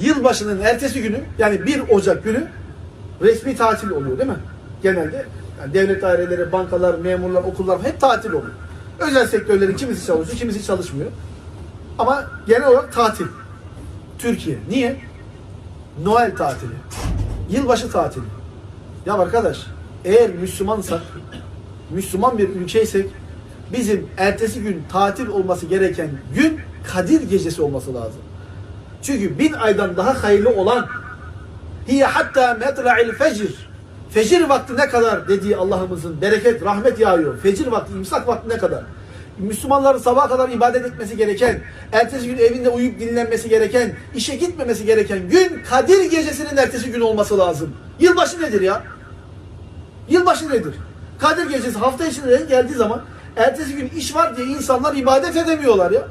yılbaşının ertesi günü yani 1 Ocak günü resmi tatil oluyor değil mi? Genelde yani devlet daireleri, bankalar, memurlar, okullar hep tatil oluyor. Özel sektörlerin kimisi çalışıyor, kimisi çalışmıyor. Ama genel olarak tatil. Türkiye. Niye? Noel tatili. Yılbaşı tatili. Ya arkadaş eğer Müslümansak, Müslüman bir ülkeysek bizim ertesi gün tatil olması gereken gün Kadir gecesi olması lazım. Çünkü bin aydan daha hayırlı olan hiye hatta metla'il fecr fecir vakti ne kadar dediği Allah'ımızın bereket, rahmet yağıyor. Fecir vakti, imsak vakti ne kadar? Müslümanların sabaha kadar ibadet etmesi gereken, ertesi gün evinde uyuyup dinlenmesi gereken, işe gitmemesi gereken gün Kadir gecesinin ertesi gün olması lazım. Yılbaşı nedir ya? Yılbaşı nedir? Kadir gecesi hafta içinde geldiği zaman ertesi gün iş var diye insanlar ibadet edemiyorlar ya.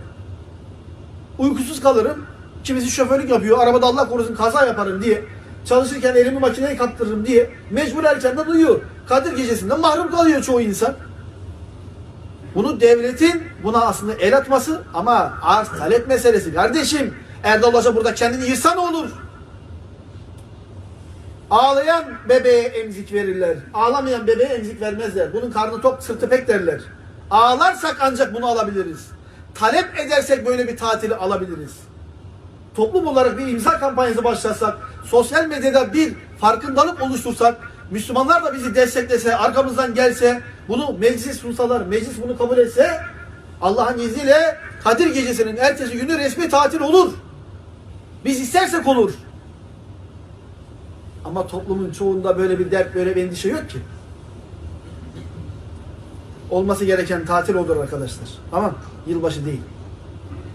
Uykusuz kalırım. Kimisi şoförlük yapıyor. Arabada Allah korusun kaza yaparım diye. Çalışırken elimi makineye kaptırırım diye. Mecbur erkenden uyuyor. Kadir gecesinden mahrum kalıyor çoğu insan. Bunu devletin buna aslında el atması ama arz talep meselesi. Kardeşim Erdal Hoca burada kendini yırsa ne olur? Ağlayan bebeğe emzik verirler. Ağlamayan bebeğe emzik vermezler. Bunun karnı tok, sırtı pek derler. Ağlarsak ancak bunu alabiliriz. Talep edersek böyle bir tatili alabiliriz. Toplum olarak bir imza kampanyası başlatsak, sosyal medyada bir farkındalık oluştursak, Müslümanlar da bizi desteklese, arkamızdan gelse, bunu meclis sunsalar, meclis bunu kabul etse, Allah'ın izniyle Kadir Gecesi'nin ertesi günü resmi tatil olur. Biz istersek olur. Ama toplumun çoğunda böyle bir dert, böyle bir endişe yok ki. Olması gereken tatil olur arkadaşlar. Tamam. Yılbaşı değil.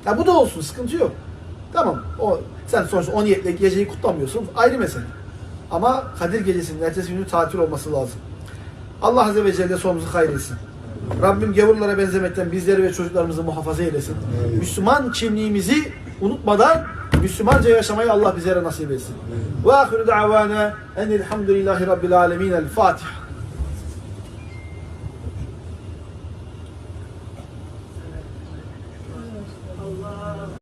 Ya bu da olsun, sıkıntı yok. Tamam. O sen sonuçta o niyetle geceyi kutlamıyorsun. Ayrı mesele. Ama Kadir Gecesi'nin ertesi günü tatil olması lazım. Allah Azze ve Celle sonumuzu hayretsin. Rabbim gavurlara benzemekten bizleri ve çocuklarımızı muhafaza eylesin. Müslüman kimliğimizi unutmadan Müslümanca yaşamayı Allah bizlere nasip etsin. Ve ahiru da'vana enelhamdülillahi rabbil alemin. El Fatiha.